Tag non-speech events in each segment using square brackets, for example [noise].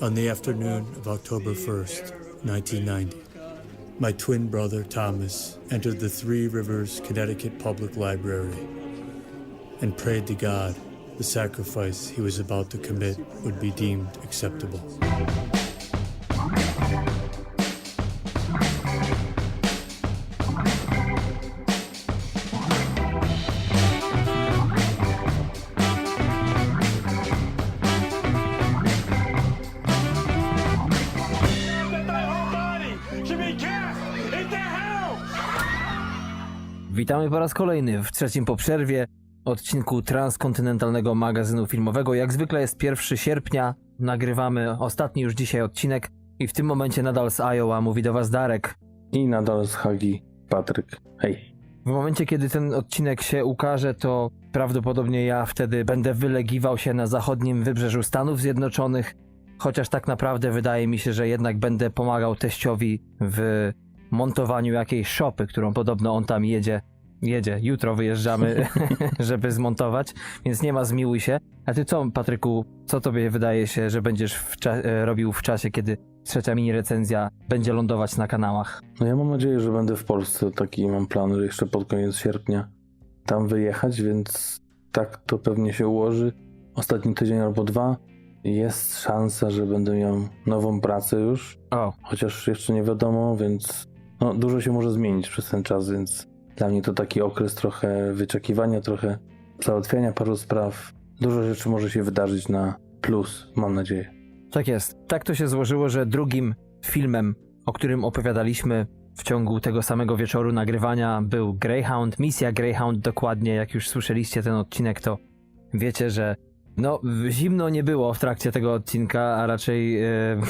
On the afternoon of October 1st, 1990, my twin brother Thomas entered the Three Rivers Connecticut Public Library and prayed to God the sacrifice he was about to commit would be deemed acceptable. Witamy po raz kolejny w trzecim po przerwie odcinku transkontynentalnego magazynu filmowego. Jak zwykle jest 1 sierpnia, nagrywamy ostatni już dzisiaj odcinek i w tym momencie nadal z Iowa mówi do was Darek. I nadal z Hagi Patryk. Hej. W momencie, kiedy ten odcinek się ukaże, to prawdopodobnie ja wtedy będę wylegiwał się na zachodnim wybrzeżu Stanów Zjednoczonych, chociaż tak naprawdę wydaje mi się, że jednak będę pomagał teściowi w montowaniu jakiejś szopy, którą podobno on tam jedzie. Jedzie, jutro wyjeżdżamy, [laughs] żeby zmontować, więc nie ma zmiłuj się. A ty co, Patryku, co tobie wydaje się, że będziesz w e, robił w czasie, kiedy trzecia mini recenzja będzie lądować na kanałach? No ja mam nadzieję, że będę w Polsce. Taki mam plan, że jeszcze pod koniec sierpnia tam wyjechać, więc tak to pewnie się ułoży. Ostatni tydzień albo dwa. Jest szansa, że będę miał nową pracę już, O, chociaż jeszcze nie wiadomo, więc no, dużo się może zmienić przez ten czas, więc dla mnie to taki okres trochę wyczekiwania, trochę załatwiania paru spraw. Dużo rzeczy może się wydarzyć na plus, mam nadzieję. Tak jest. Tak to się złożyło, że drugim filmem, o którym opowiadaliśmy w ciągu tego samego wieczoru nagrywania, był Greyhound. Misja Greyhound, dokładnie. Jak już słyszeliście ten odcinek, to wiecie, że no, zimno nie było w trakcie tego odcinka, a raczej e, [laughs]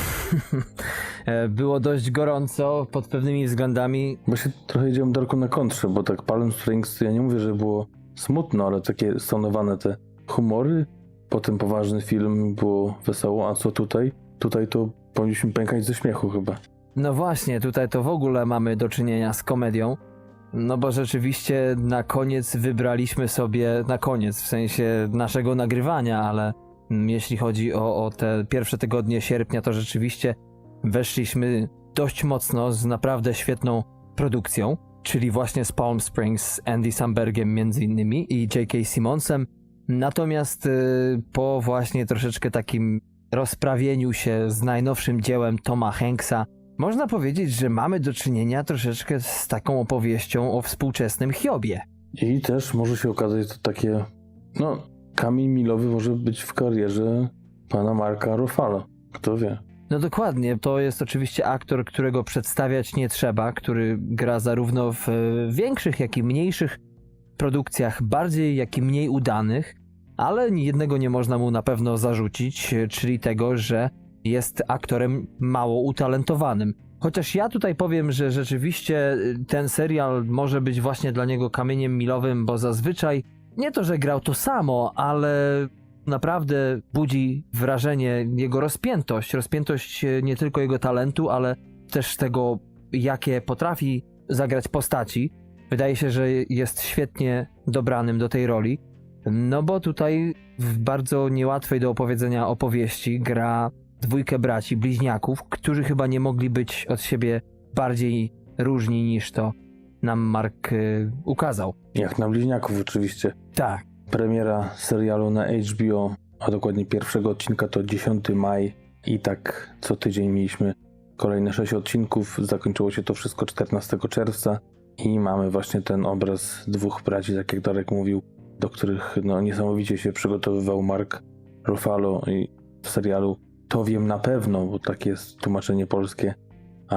e, było dość gorąco pod pewnymi względami. Bo się trochę idziemy Darku na kontrze, bo tak Palm Springs, ja nie mówię, że było smutno, ale takie stonowane te humory. Potem poważny film, było wesoło, a co tutaj? Tutaj to powinniśmy pękać ze śmiechu chyba. No właśnie, tutaj to w ogóle mamy do czynienia z komedią. No bo rzeczywiście na koniec wybraliśmy sobie, na koniec w sensie naszego nagrywania, ale mm, jeśli chodzi o, o te pierwsze tygodnie sierpnia, to rzeczywiście weszliśmy dość mocno z naprawdę świetną produkcją, czyli właśnie z Palm Springs z Andy Sambergiem między innymi i J.K. Simmonsem. Natomiast y, po właśnie troszeczkę takim rozprawieniu się z najnowszym dziełem Toma Hanksa, można powiedzieć, że mamy do czynienia troszeczkę z taką opowieścią o współczesnym Hiobie. I też może się okazać to takie, no, kamień milowy może być w karierze pana Marka Ruffalo. Kto wie. No dokładnie, to jest oczywiście aktor, którego przedstawiać nie trzeba, który gra zarówno w e, większych, jak i mniejszych produkcjach, bardziej jak i mniej udanych, ale jednego nie można mu na pewno zarzucić, e, czyli tego, że jest aktorem mało utalentowanym. Chociaż ja tutaj powiem, że rzeczywiście y, ten serial może być właśnie dla niego kamieniem milowym, bo zazwyczaj nie to, że grał to samo, ale naprawdę budzi wrażenie jego rozpiętość. Rozpiętość e, nie tylko jego talentu, ale też tego, jakie potrafi zagrać postaci. Wydaje się, że jest świetnie dobranym do tej roli. No bo tutaj w bardzo niełatwej do opowiedzenia opowieści gra dwójkę braci, bliźniaków, którzy chyba nie mogli być od siebie bardziej różni niż to nam Mark y, ukazał. Jak na bliźniaków oczywiście. Tak. Premiera serialu na HBO, a dokładnie pierwszego odcinka to 10 maj i tak co tydzień mieliśmy kolejne 6 odcinków. Zakończyło się to wszystko 14 czerwca i mamy właśnie ten obraz dwóch braci, tak jak Darek mówił, do których no, niesamowicie się przygotowywał Mark Ruffalo i w serialu to wiem na pewno, bo tak jest tłumaczenie polskie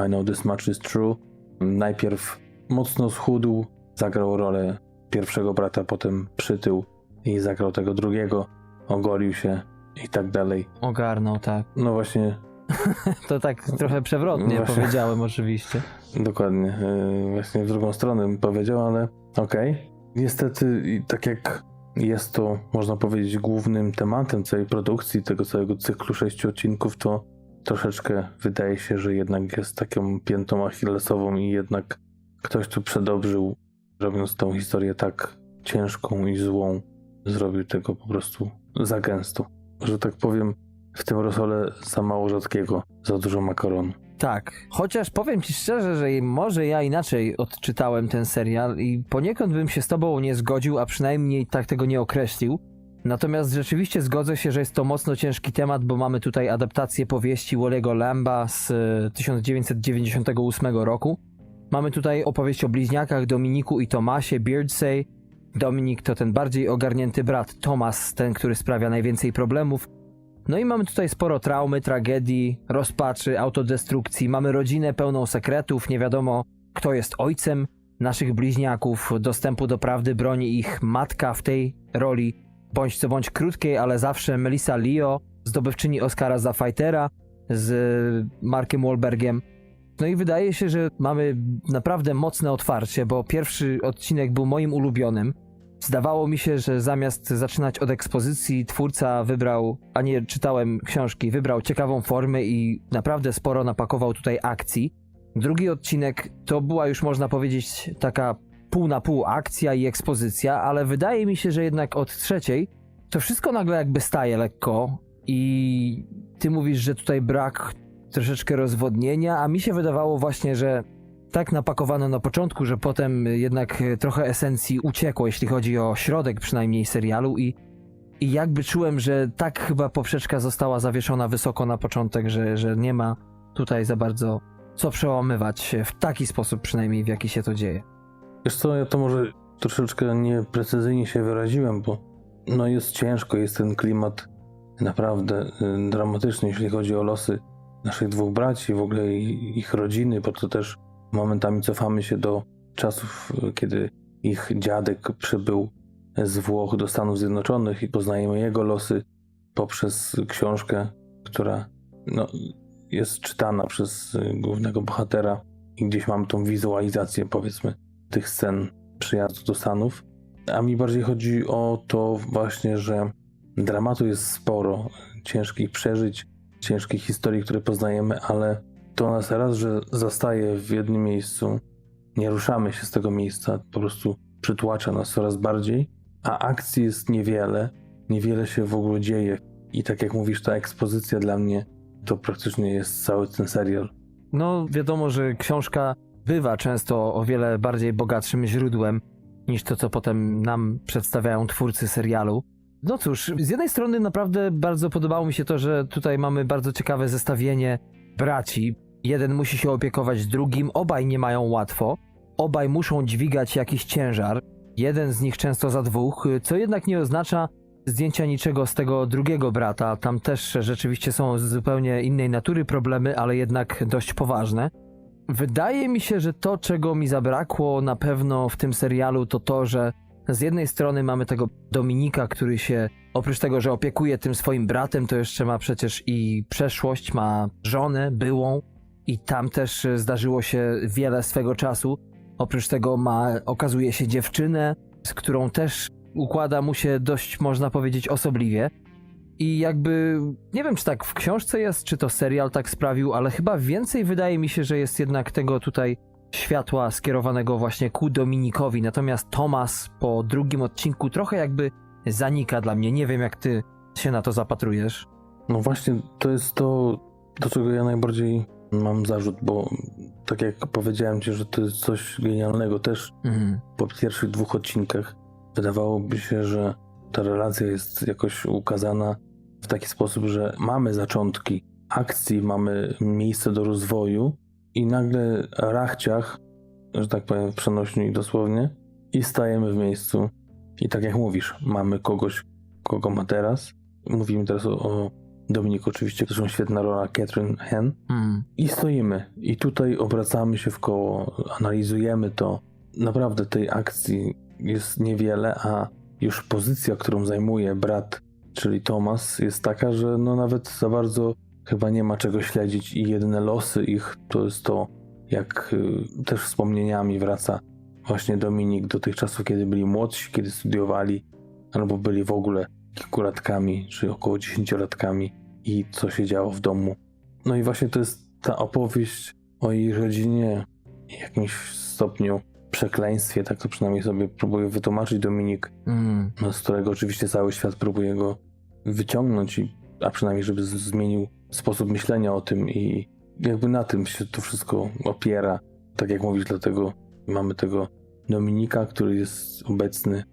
I know this much is true. Najpierw mocno schudł, zagrał rolę pierwszego brata, potem przytył i zagrał tego drugiego, ogolił się i tak dalej. Ogarnął, tak. No właśnie, [laughs] To tak trochę przewrotnie Właśnie. powiedziałem oczywiście. dokładnie, yy, właśnie w drugą stronę bym powiedział, ale okej. Niestety, i tak jak jest to, można powiedzieć, głównym tematem całej produkcji, tego całego cyklu sześciu odcinków, to troszeczkę wydaje się, że jednak jest taką piętą achillesową i jednak ktoś tu przedobrzył, robiąc tą historię tak ciężką i złą, zrobił tego po prostu za gęsto. Że tak powiem, w tym rosole za mało rzadkiego, za dużo makaronu. Tak, chociaż powiem ci szczerze, że może ja inaczej odczytałem ten serial i poniekąd bym się z tobą nie zgodził, a przynajmniej tak tego nie określił. Natomiast rzeczywiście zgodzę się, że jest to mocno ciężki temat, bo mamy tutaj adaptację powieści Wallego Lamba z e, 1998 roku. Mamy tutaj opowieść o bliźniakach Dominiku i Tomasie Beardsay. Dominik to ten bardziej ogarnięty brat, Tomas ten, który sprawia najwięcej problemów. No i mamy tutaj sporo traumy, tragedii, rozpaczy, autodestrukcji. Mamy rodzinę pełną sekretów, nie wiadomo kto jest ojcem naszych bliźniaków. Dostępu do prawdy broni ich matka w tej roli, bądź co bądź krótkiej, ale zawsze Melissa Leo, zdobywczyni Oscara za Fightera z Markiem Wahlbergiem. No i wydaje się, że mamy naprawdę mocne otwarcie, bo pierwszy odcinek był moim ulubionym. Zdawało mi się, że zamiast zaczynać od ekspozycji, twórca wybrał, a nie czytałem książki, wybrał ciekawą formę i naprawdę sporo napakował tutaj akcji. Drugi odcinek to była już można powiedzieć taka pół na pół akcja i ekspozycja, ale wydaje mi się, że jednak od trzeciej to wszystko nagle jakby staje lekko i ty mówisz, że tutaj brak troszeczkę rozwodnienia, a mi się wydawało właśnie, że tak napakowano na początku, że potem jednak trochę esencji uciekło, jeśli chodzi o środek przynajmniej serialu i, i jakby czułem, że tak chyba poprzeczka została zawieszona wysoko na początek, że, że nie ma tutaj za bardzo co przełamywać w taki sposób przynajmniej w jaki się to dzieje. Wiesz co, ja to może troszeczkę nieprecyzyjnie się wyraziłem, bo no jest ciężko, jest ten klimat naprawdę y, dramatyczny, jeśli chodzi o losy naszych dwóch braci, w ogóle ich rodziny, bo to też momentami cofamy się do czasów, kiedy ich dziadek przybył z Włoch do Stanów Zjednoczonych i poznajemy jego losy poprzez książkę, która no, jest czytana przez głównego bohatera i gdzieś mamy tą wizualizację, powiedzmy, tych scen przyjazdu do Stanów. A mi bardziej chodzi o to właśnie, że dramatu jest sporo, ciężkich przeżyć, ciężkich historii, które poznajemy, ale to nas raz, że zastaje w jednym miejscu, nie ruszamy się z tego miejsca, po prostu przytłacza nas coraz bardziej, a akcji jest niewiele, niewiele się w ogóle dzieje. I tak jak mówisz, ta ekspozycja dla mnie to praktycznie jest cały ten serial. No, wiadomo, że książka bywa często o wiele bardziej bogatszym źródłem niż to, co potem nam przedstawiają twórcy serialu. No cóż, z jednej strony naprawdę bardzo podobało mi się to, że tutaj mamy bardzo ciekawe zestawienie braci. Jeden musi się opiekować drugim, obaj nie mają łatwo, obaj muszą dźwigać jakiś ciężar, jeden z nich często za dwóch, co jednak nie oznacza zdjęcia niczego z tego drugiego brata. Tam też rzeczywiście są zupełnie innej natury problemy, ale jednak dość poważne. Wydaje mi się, że to, czego mi zabrakło na pewno w tym serialu, to to, że z jednej strony mamy tego Dominika, który się oprócz tego, że opiekuje tym swoim bratem, to jeszcze ma przecież i przeszłość, ma żonę byłą i tam też e, zdarzyło się wiele swego czasu. Oprócz tego ma, okazuje się, dziewczynę, z którą też układa mu się dość, można powiedzieć, osobliwie. I jakby, nie wiem czy tak w książce jest, czy to serial tak sprawił, ale chyba więcej wydaje mi się, że jest jednak tego tutaj światła skierowanego właśnie ku Dominikowi. Natomiast Tomas po drugim odcinku trochę jakby zanika dla mnie. Nie wiem jak ty się na to zapatrujesz. No właśnie, to jest to, do czego ja najbardziej mam zarzut, bo tak jak powiedziałem ci, że to jest coś genialnego też Mhm. po pierwszych dwóch odcinkach. Wydawałoby się, że ta relacja jest jakoś ukazana w taki sposób, że mamy zaczątki akcji, mamy miejsce do rozwoju i nagle rachciach, że tak powiem w przenośni dosłownie, i stajemy w miejscu. I tak jak mówisz, mamy kogoś, kogo ma teraz. Mówimy teraz o, o Dominiku oczywiście, zresztą świetna rola Catherine Hen. Mhm. I stoimy. I tutaj obracamy się w koło, analizujemy to. Naprawdę tej akcji jest niewiele, a już pozycja, którą zajmuje brat, czyli Thomas, jest taka, że no nawet za bardzo chyba nie ma czego śledzić i jedyne losy ich to jest to, jak y, też wspomnieniami wraca właśnie Dominik do tych czasów, kiedy byli młodsi, kiedy studiowali, albo byli w ogóle kilkulatkami, czy około dziesięciolatkami i co się działo w domu. No i właśnie to jest ta opowieść o jej rodzinie i jakimś stopniu przekleństwie, tak to przynajmniej sobie próbuje wytłumaczyć Dominik, no, z którego oczywiście cały świat próbuje go wyciągnąć, a przynajmniej żeby zmienił sposób myślenia o tym i jakby na tym się to wszystko opiera. Tak jak mówisz, dlatego mamy tego Dominika, który jest obecny.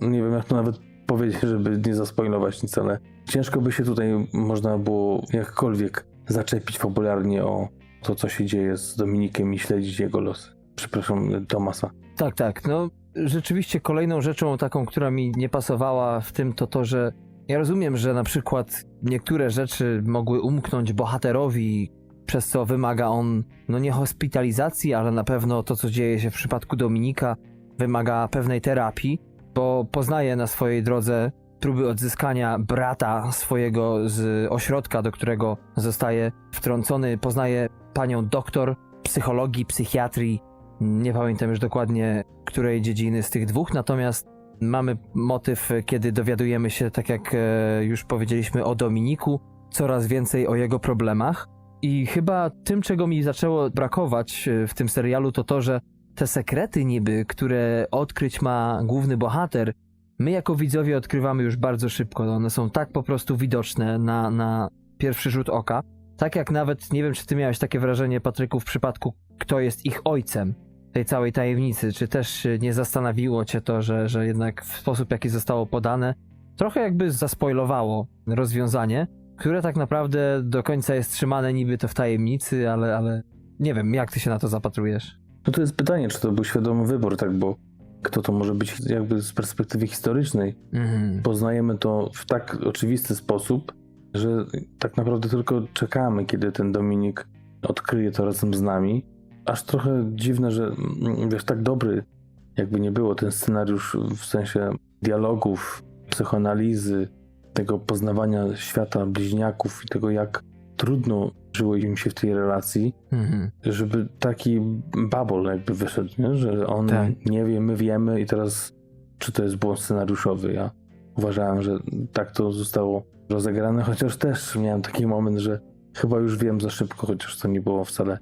No nie wiem, jak to nawet powiedzieć, żeby nie zaspoilować nic, ale ciężko by się tutaj można było jakkolwiek zaczepić fabularnie o to, co się dzieje z Dominikiem i śledzić jego losy. Przepraszam, Tomasa. Tak, tak. No, rzeczywiście kolejną rzeczą taką, która mi nie pasowała w tym, to to, że ja rozumiem, że na przykład niektóre rzeczy mogły umknąć bohaterowi, przez co wymaga on, no nie hospitalizacji, ale na pewno to, co dzieje się w przypadku Dominika, wymaga pewnej terapii, bo poznaje na swojej drodze próby odzyskania brata swojego z ośrodka, do którego zostaje wtrącony. Poznaje panią doktor psychologii, psychiatrii, nie pamiętam już dokładnie, której dziedziny z tych dwóch, natomiast mamy motyw, kiedy dowiadujemy się, tak jak e, już powiedzieliśmy o Dominiku, coraz więcej o jego problemach. I chyba tym, czego mi zaczęło brakować e, w tym serialu, to to, że te sekrety niby, które odkryć ma główny bohater, my jako widzowie odkrywamy już bardzo szybko. One są tak po prostu widoczne na, na pierwszy rzut oka. Tak jak nawet, nie wiem czy ty miałeś takie wrażenie, Patryku, w przypadku kto jest ich ojcem tej całej tajemnicy, czy też nie zastanowiło cię to, że, że jednak w sposób jaki zostało podane, trochę jakby zaspoilowało rozwiązanie, które tak naprawdę do końca jest trzymane niby to w tajemnicy, ale, ale nie wiem, jak ty się na to zapatrujesz? No to jest pytanie, czy to był świadomy wybór, tak, bo kto to może być jakby z perspektywy historycznej. Mhm. Poznajemy to w tak oczywisty sposób, że tak naprawdę tylko czekamy, kiedy ten Dominik odkryje to razem z nami. Aż trochę dziwne, że mm, wiesz, tak dobry jakby nie było ten scenariusz w sensie dialogów, psychoanalizy, tego poznawania świata bliźniaków i tego, jak trudno żyło im się w tej relacji, Mhm. żeby taki babol jakby wyszedł, nie? że on Tak. nie wie, my wiemy i teraz czy to jest błąd scenariuszowy. Ja uważałem, że tak to zostało rozegrane, chociaż też miałem taki moment, że chyba już wiem za szybko, chociaż to nie było wcale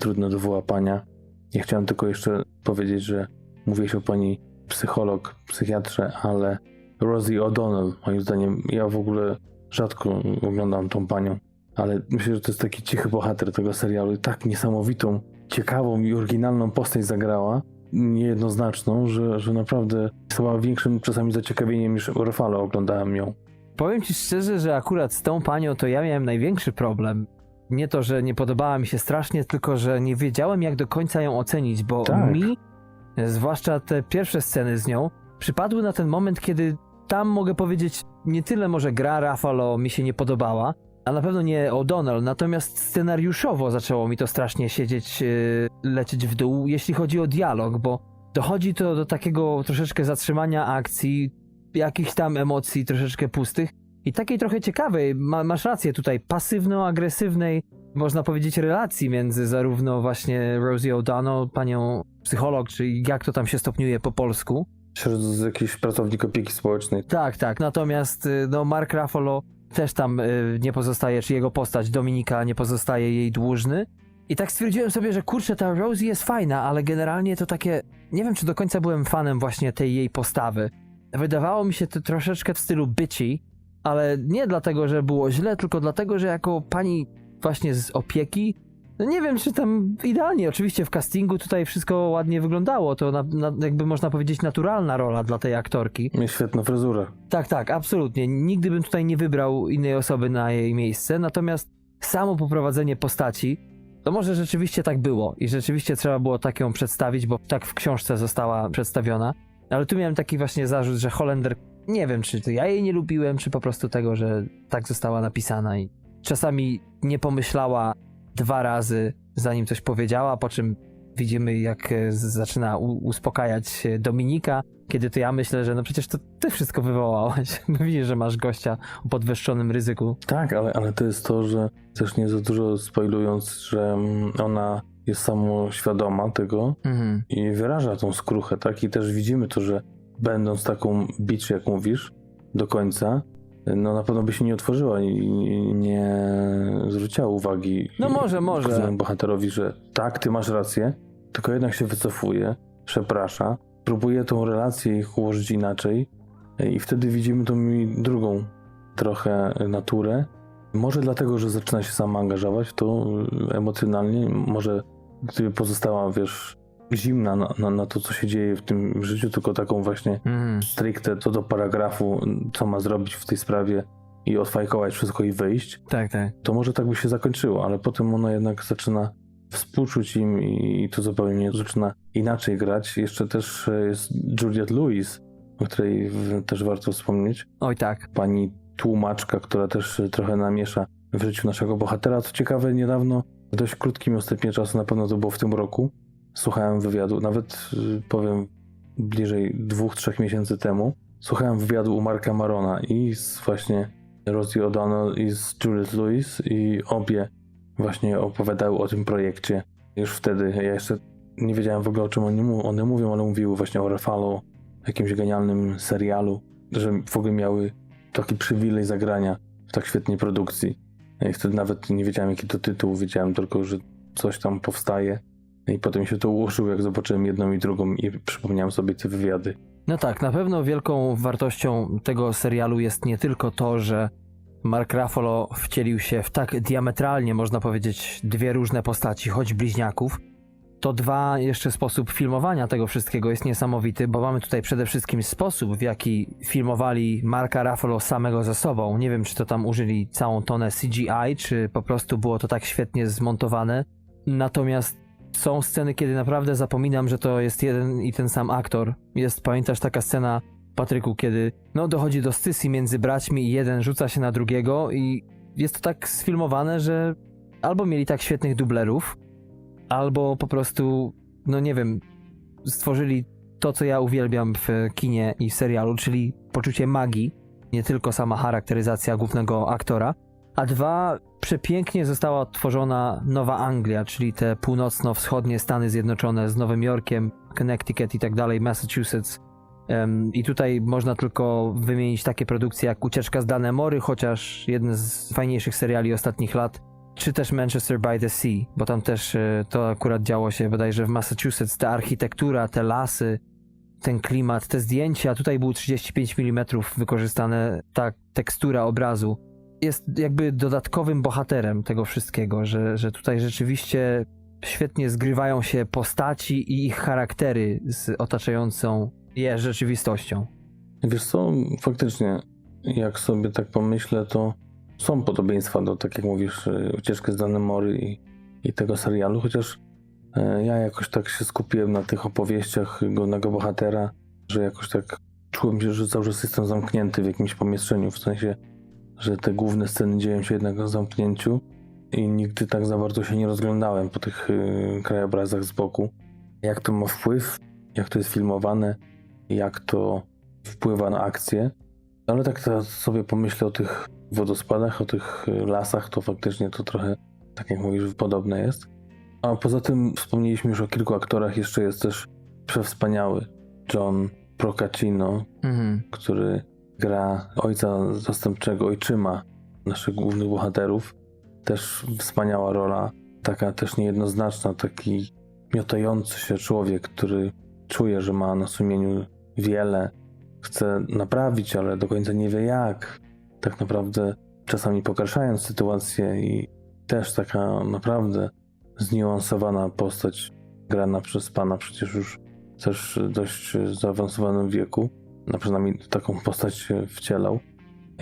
trudne do wyłapania. Ja chciałem tylko jeszcze powiedzieć, że mówiłeś o pani psycholog, psychiatrze, ale Rosie O'Donnell, moim zdaniem, ja w ogóle rzadko oglądam tą panią, ale myślę, że to jest taki cichy bohater tego serialu i tak niesamowitą, ciekawą i oryginalną postać zagrała, niejednoznaczną, że, że naprawdę chyba większym czasami zaciekawieniem niż Rafale oglądałem ją. Powiem ci szczerze, że akurat z tą panią to ja miałem największy problem. Nie to, że nie podobała mi się strasznie, tylko że nie wiedziałem, jak do końca ją ocenić, bo Tak. mi, zwłaszcza te pierwsze sceny z nią, przypadły na ten moment, kiedy tam mogę powiedzieć, nie tyle może gra Rafalo mi się nie podobała, a na pewno nie O'Donnell, natomiast scenariuszowo zaczęło mi to strasznie siedzieć, yy, lecieć w dół, jeśli chodzi o dialog, bo dochodzi to do takiego troszeczkę zatrzymania akcji, jakichś tam emocji troszeczkę pustych i takiej trochę ciekawej, ma, masz rację tutaj, pasywno-agresywnej, można powiedzieć, relacji między zarówno właśnie Rosie O'Donnell, panią psycholog, czy jak to tam się stopniuje po polsku. Wśród z jakiś pracownik opieki społecznej. Tak, tak, natomiast y, no Mark Ruffalo też tam y, nie pozostaje, czy jego postać Dominika nie pozostaje jej dłużny. I tak stwierdziłem sobie, że kurczę, ta Rosie jest fajna, ale generalnie to takie, nie wiem czy do końca byłem fanem właśnie tej jej postawy. Wydawało mi się to troszeczkę w stylu bitchy, ale nie dlatego, że było źle, tylko dlatego, że jako pani właśnie z opieki, no nie wiem, czy tam idealnie, oczywiście w castingu tutaj wszystko ładnie wyglądało, to na, na, jakby można powiedzieć naturalna rola dla tej aktorki. Mieć świetną fryzurę. Tak, tak, absolutnie. Nigdy bym tutaj nie wybrał innej osoby na jej miejsce, natomiast samo poprowadzenie postaci, to może rzeczywiście tak było i rzeczywiście trzeba było tak ją przedstawić, bo tak w książce została przedstawiona. Ale tu miałem taki właśnie zarzut, że Holender, nie wiem, czy to ja jej nie lubiłem, czy po prostu tego, że tak została napisana i czasami nie pomyślała dwa razy, zanim coś powiedziała, po czym widzimy, jak e, zaczyna uspokajać Dominika, kiedy to ja myślę, że no przecież to ty wszystko wywołałaś. [laughs] Widzisz, że masz gościa o podwyższonym ryzyku. Tak, ale, ale to jest to, że też nie za dużo spoilując, że mm, ona jest samoświadoma tego Mhm. i wyraża tą skruchę, tak? I też widzimy to, że będąc taką bitch, jak mówisz, do końca, no na pewno by się nie otworzyła i nie zwróciła uwagi No może, może. bohaterowi, że tak, ty masz rację, tylko jednak się wycofuje, przeprasza, próbuje tą relację ich ułożyć inaczej i wtedy widzimy tą drugą trochę naturę. Może dlatego, że zaczyna się sama angażować w to emocjonalnie. Może gdyby pozostała, wiesz, zimna na, na, na to, co się dzieje w tym życiu, tylko taką właśnie Mhm. stricte co do paragrafu, co ma zrobić w tej sprawie i odfajkować wszystko i wyjść, Tak, tak. to może tak by się zakończyło, ale potem ona jednak zaczyna współczuć im i to zupełnie zaczyna inaczej grać. Jeszcze też e, jest Juliette Lewis, o której też warto wspomnieć. Oj tak. Pani tłumaczka, która też e, trochę namiesza w życiu naszego bohatera. Co ciekawe, niedawno, w dość krótkim ostatnio czasu, na pewno to było w tym roku, słuchałem wywiadu, nawet y, powiem bliżej dwóch, trzech miesięcy temu, słuchałem wywiadu u Marka Marona i z właśnie Rosie O'Donnell i z Juliette Lewis i obie właśnie opowiadały o tym projekcie. Już wtedy, ja jeszcze nie wiedziałem w ogóle o czym oni one mówią, ale mówiły właśnie o Rafalo, jakimś genialnym serialu, że w ogóle miały taki przywilej zagrania w tak świetnej produkcji. I wtedy nawet nie wiedziałem jaki to tytuł, wiedziałem tylko, że coś tam powstaje. I potem się to ułożyło, jak zobaczyłem jedną i drugą i przypomniałem sobie te wywiady. No tak, na pewno wielką wartością tego serialu jest nie tylko to, że Mark Ruffalo wcielił się w tak diametralnie, można powiedzieć, dwie różne postaci, choć bliźniaków. To dwa, jeszcze sposób filmowania tego wszystkiego jest niesamowity, bo mamy tutaj przede wszystkim sposób, w jaki filmowali Marka Ruffalo samego ze sobą. Nie wiem, czy to tam użyli całą tonę CGI, czy po prostu było to tak świetnie zmontowane. Natomiast są sceny, kiedy naprawdę zapominam, że to jest jeden i ten sam aktor. Jest, pamiętasz, taka scena, Patryku, kiedy no, dochodzi do stysji między braćmi i jeden rzuca się na drugiego i jest to tak sfilmowane, że albo mieli tak świetnych dublerów, albo po prostu, no nie wiem, stworzyli to, co ja uwielbiam w kinie i w serialu, czyli poczucie magii, nie tylko sama charakteryzacja głównego aktora, a dwa, przepięknie została odtworzona Nowa Anglia, czyli te północno-wschodnie Stany Zjednoczone z Nowym Jorkiem, Connecticut i tak dalej, Massachusetts. I tutaj można tylko wymienić takie produkcje jak Ucieczka z Danemory, chociaż jeden z fajniejszych seriali ostatnich lat, czy też Manchester by the Sea, bo tam też e, to akurat działo się bodajże w Massachusetts. Ta architektura, te lasy, ten klimat, te zdjęcia, tutaj był 35 mm wykorzystane, ta tekstura obrazu jest jakby dodatkowym bohaterem tego wszystkiego, że, że tutaj rzeczywiście świetnie zgrywają się postaci i ich charaktery z otaczającą je rzeczywistością. Wiesz co, faktycznie, jak sobie tak pomyślę, to są podobieństwa do, tak jak mówisz, y, ucieczki z Danemory i, i tego serialu, chociaż e, ja jakoś tak się skupiłem na tych opowieściach głównego bohatera, że jakoś tak czułem się, że cały czas jestem zamknięty w jakimś pomieszczeniu, w sensie, że te główne sceny dzieją się jednak w zamknięciu i nigdy tak za bardzo się nie rozglądałem po tych y, krajobrazach z boku. Jak to ma wpływ, jak to jest filmowane, jak to wpływa na akcję. Ale tak teraz sobie pomyślę o tych wodospadach, o tych y, lasach, to faktycznie to trochę, tak jak mówisz, podobne jest. A poza tym wspomnieliśmy już o kilku aktorach, jeszcze jest też przewspaniały John Procaccino, Mhm. który gra ojca zastępczego, ojczyma naszych głównych bohaterów. Też wspaniała rola, taka też niejednoznaczna, taki miotający się człowiek, który czuje, że ma na sumieniu wiele, chce naprawić, ale do końca nie wie jak. Tak naprawdę czasami pogarszając sytuację i też taka naprawdę zniuansowana postać grana przez pana przecież już też dość zaawansowanym wieku. Na przynajmniej taką postać wcielał.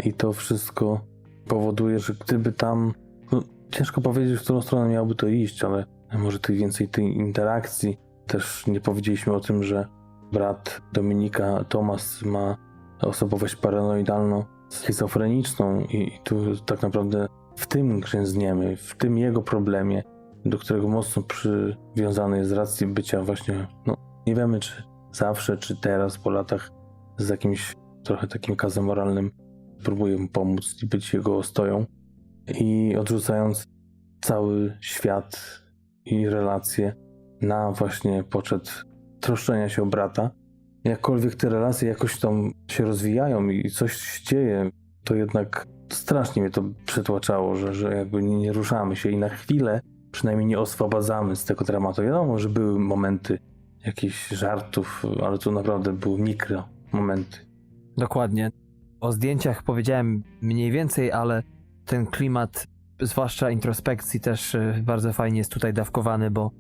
I to wszystko powoduje, że gdyby tam. No, ciężko powiedzieć, w którą stronę miałoby to iść, ale może tych więcej tej interakcji. Też nie powiedzieliśmy o tym, że brat Dominika, Tomas, ma osobowość paranoidalno-schizofreniczną i, i tu tak naprawdę w tym grzęzniemy, w tym jego problemie, do którego mocno przywiązany jest z racji bycia właśnie, no nie wiemy czy zawsze, czy teraz po latach z jakimś trochę takim kazem moralnym próbuje mu pomóc i być jego ostoją i odrzucając cały świat i relacje na właśnie poczet troszczenia się o brata. Jakkolwiek te relacje jakoś tam się rozwijają i coś się dzieje, to jednak strasznie mnie to przytłaczało, że, że jakby nie, nie ruszamy się i na chwilę przynajmniej nie oswobadzamy z tego dramatu. Wiadomo, że były momenty jakichś żartów, ale to naprawdę były mikro momenty. Dokładnie. O zdjęciach powiedziałem mniej więcej, ale ten klimat, zwłaszcza introspekcji, też e, bardzo fajnie jest tutaj dawkowany, bo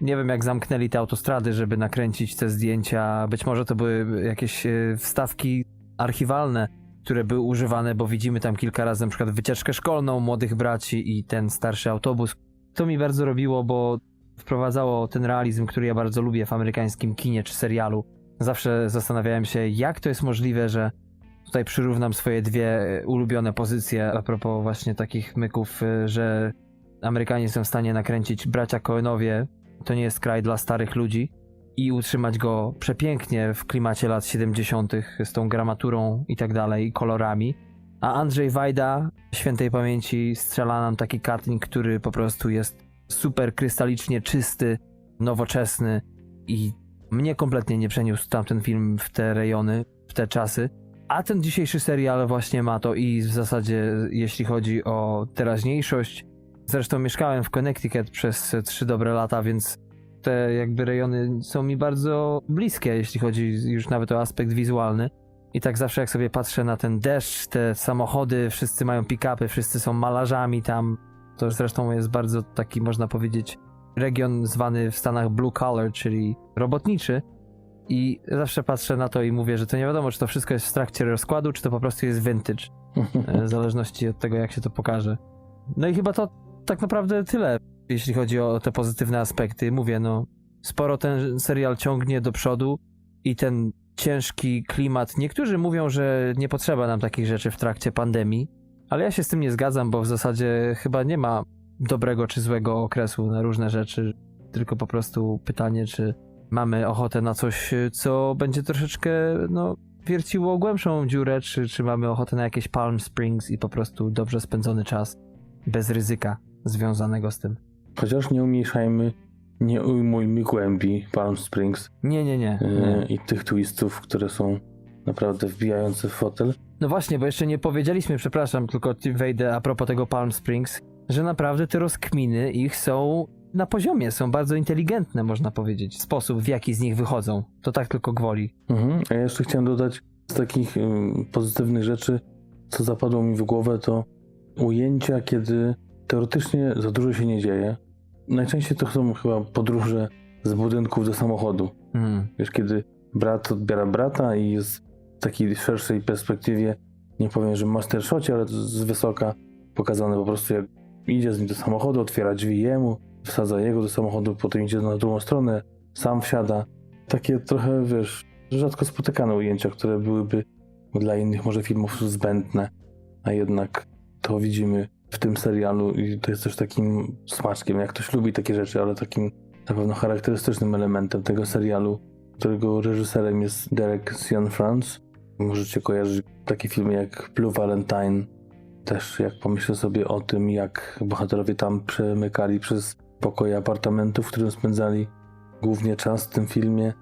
nie wiem jak zamknęli te autostrady, żeby nakręcić te zdjęcia. Być może to były jakieś e, wstawki archiwalne, które były używane, bo widzimy tam kilka razy na przykład wycieczkę szkolną młodych braci i ten starszy autobus. To mi bardzo robiło, bo wprowadzało ten realizm, który ja bardzo lubię w amerykańskim kinie czy serialu. Zawsze zastanawiałem się, jak to jest możliwe, że tutaj przyrównam swoje dwie e, ulubione pozycje a propos właśnie takich myków, e, że Amerykanie są w stanie nakręcić bracia Coenowie, to nie jest kraj dla starych ludzi i utrzymać go przepięknie w klimacie lat 70. z tą gramaturą i tak dalej, kolorami. A Andrzej Wajda, świętej pamięci, strzela nam taki cutting, który po prostu jest super krystalicznie czysty, nowoczesny i mnie kompletnie nie przeniósł tamten film w te rejony, w te czasy. A ten dzisiejszy serial właśnie ma to i w zasadzie jeśli chodzi o teraźniejszość, zresztą mieszkałem w Connecticut przez trzy dobre lata, więc te jakby rejony są mi bardzo bliskie, jeśli chodzi już nawet o aspekt wizualny. I tak zawsze jak sobie patrzę na ten deszcz, te samochody, wszyscy mają pick-upy, wszyscy są malarzami tam. To zresztą jest bardzo taki, można powiedzieć, region zwany w Stanach blue collar, czyli robotniczy. I zawsze patrzę na to i mówię, że to nie wiadomo, czy to wszystko jest w trakcie rozkładu, czy to po prostu jest vintage. [laughs] e, W zależności od tego, jak się to pokaże. No i chyba to tak naprawdę tyle, jeśli chodzi o te pozytywne aspekty. Mówię, no, sporo ten serial ciągnie do przodu i ten ciężki klimat. Niektórzy mówią, że nie potrzeba nam takich rzeczy w trakcie pandemii, ale ja się z tym nie zgadzam, bo w zasadzie chyba nie ma dobrego czy złego okresu na różne rzeczy, tylko po prostu pytanie, czy mamy ochotę na coś, co będzie troszeczkę, no, wierciło głębszą dziurę, czy, czy mamy ochotę na jakieś Palm Springs i po prostu dobrze spędzony czas bez ryzyka związanego z tym. Chociaż nie umniejszajmy, nie ujmujmy głębi Palm Springs Nie, nie, nie. nie. i tych twistów, które są naprawdę wbijające w fotel. No właśnie, bo jeszcze nie powiedzieliśmy, przepraszam, tylko wejdę a propos tego Palm Springs, że naprawdę te rozkminy ich są na poziomie, są bardzo inteligentne, można powiedzieć. Sposób, w jaki z nich wychodzą. To tak tylko gwoli. Mhm. A ja jeszcze chciałem dodać z takich pozytywnych rzeczy, co zapadło mi w głowę, to ujęcia, kiedy teoretycznie za dużo się nie dzieje. Najczęściej to są chyba podróże z budynków do samochodu. Mm. Wiesz, kiedy brat odbiera brata i jest w takiej szerszej perspektywie, nie powiem, że master shocie, ale z wysoka pokazane po prostu jak idzie z nim do samochodu, otwiera drzwi jemu, wsadza jego do samochodu, potem idzie na drugą stronę, sam wsiada. Takie trochę, wiesz, rzadko spotykane ujęcia, które byłyby dla innych może filmów zbędne, a jednak to widzimy w tym serialu i to jest też takim smaczkiem, jak ktoś lubi takie rzeczy, ale takim na pewno charakterystycznym elementem tego serialu, którego reżyserem jest Derek Cianfrance. Możecie kojarzyć takie filmy jak Blue Valentine. Też jak pomyślę sobie o tym, jak bohaterowie tam przemykali przez pokoje apartamentów, w którym spędzali głównie czas w tym filmie,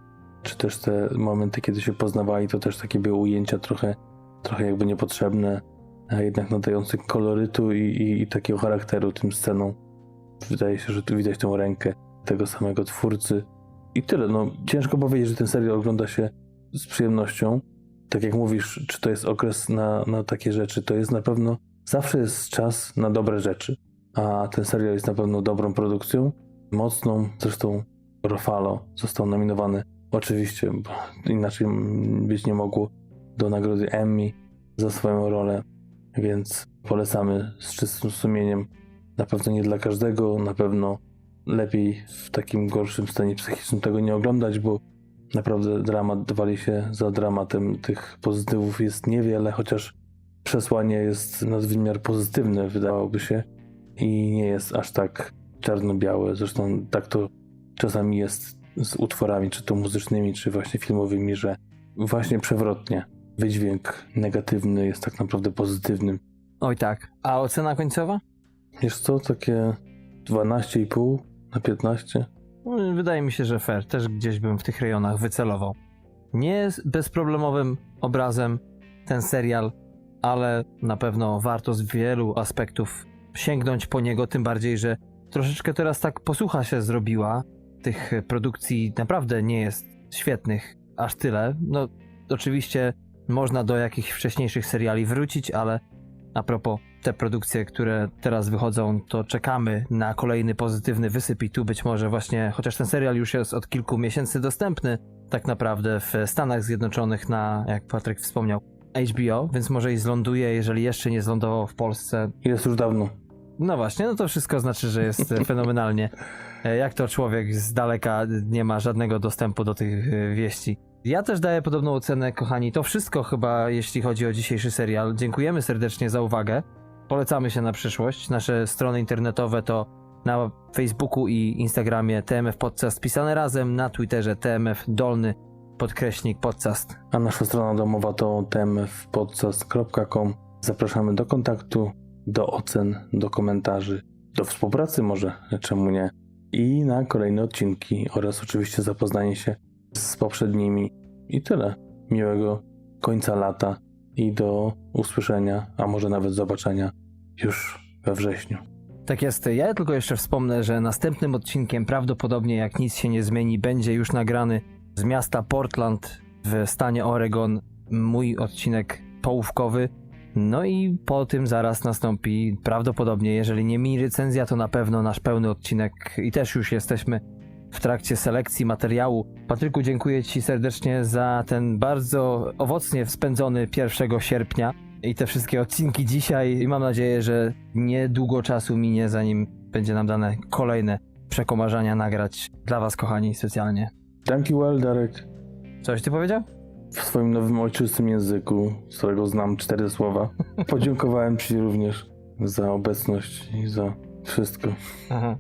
czy też te momenty, kiedy się poznawali, to też takie były ujęcia trochę, trochę jakby niepotrzebne, a jednak nadające kolorytu i, i, i takiego charakteru tym scenom. Wydaje się, że tu widać tą rękę tego samego twórcy. I tyle. No, ciężko powiedzieć, że ten serial ogląda się z przyjemnością. Tak jak mówisz, czy to jest okres na, na takie rzeczy, to jest na pewno zawsze jest czas na dobre rzeczy. A ten serial jest na pewno dobrą produkcją, mocną. Zresztą Rofalo został nominowany oczywiście, bo inaczej być nie mogło, do nagrody Emmy za swoją rolę. Więc polecamy z czystym sumieniem. Na pewno nie dla każdego, na pewno lepiej w takim gorszym stanie psychicznym tego nie oglądać, bo naprawdę dramat wali się za dramatem. Tych pozytywów jest niewiele, chociaż przesłanie jest nadwymiar pozytywne, wydawałoby się, i nie jest aż tak czarno-białe. Zresztą tak to czasami jest z utworami, czy to muzycznymi, czy właśnie filmowymi, że właśnie przewrotnie. Wydźwięk negatywny jest tak naprawdę pozytywnym. Oj tak. A ocena końcowa? Wiesz co, takie 12,5 na 15? Mm, Wydaje mi się, że fair. Też gdzieś bym w tych rejonach wycelował. Nie jest bezproblemowym obrazem ten serial, ale na pewno warto z wielu aspektów sięgnąć po niego, tym bardziej, że troszeczkę teraz tak posłucha się zrobiła. Tych produkcji naprawdę nie jest świetnych aż tyle. No, oczywiście można do jakichś wcześniejszych seriali wrócić, ale a propos te produkcje, które teraz wychodzą, to czekamy na kolejny pozytywny wysyp i tu być może właśnie, chociaż ten serial już jest od kilku miesięcy dostępny, tak naprawdę w Stanach Zjednoczonych na, jak Patryk wspomniał, HBO, więc może i zląduje, jeżeli jeszcze nie zlądował w Polsce. Jest już dawno. No właśnie, no to wszystko znaczy, że jest [laughs] fenomenalnie. E, Jak to człowiek z daleka nie ma żadnego dostępu do tych e, wieści. Ja też daję podobną ocenę, kochani. To wszystko chyba, jeśli chodzi o dzisiejszy serial. Dziękujemy serdecznie za uwagę. Polecamy się na przyszłość. Nasze strony internetowe to na Facebooku i Instagramie TMF Podcast pisane razem, na Twitterze TMF Dolny podkreśnik podcast. A nasza strona domowa to tmfpodcast.com. Zapraszamy do kontaktu, do ocen, do komentarzy, do współpracy może, czemu nie. I na kolejne odcinki oraz oczywiście zapoznanie się z poprzednimi. I tyle. Miłego końca lata i do usłyszenia, a może nawet zobaczenia już we wrześniu. Tak jest. Ja tylko jeszcze wspomnę, że następnym odcinkiem prawdopodobnie, jak nic się nie zmieni, będzie już nagrany z miasta Portland w stanie Oregon mój odcinek połówkowy. No i po tym zaraz nastąpi prawdopodobnie, jeżeli nie mi recenzja, to na pewno nasz pełny odcinek i też już jesteśmy w trakcie selekcji materiału. Patryku, dziękuję Ci serdecznie za ten bardzo owocnie spędzony 1 sierpnia i te wszystkie odcinki dzisiaj i mam nadzieję, że niedługo czasu minie, zanim będzie nam dane kolejne przekomarzania nagrać dla Was, kochani, specjalnie. You well, Darek. Coś Ty powiedział? W swoim nowym ojczystym języku, z którego znam cztery słowa, [laughs] podziękowałem Ci również za obecność i za wszystko. Aha.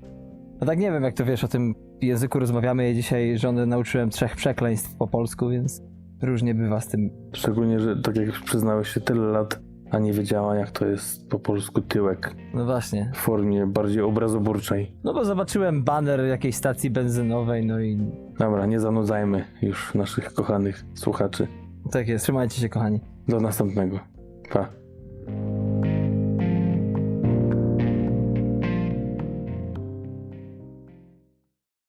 No tak nie wiem, jak to wiesz, o tym języku rozmawiamy. Ja dzisiaj żonę nauczyłem trzech przekleństw po polsku, więc różnie bywa z tym. Szczególnie, że tak jak przyznałeś się tyle lat, a nie wiedziała jak to jest po polsku tyłek No właśnie. w formie bardziej obrazoburczej. No bo zobaczyłem baner jakiejś stacji benzynowej, no i Dobra, nie zanudzajmy już naszych kochanych słuchaczy. Tak jest, trzymajcie się kochani. Do następnego. Pa.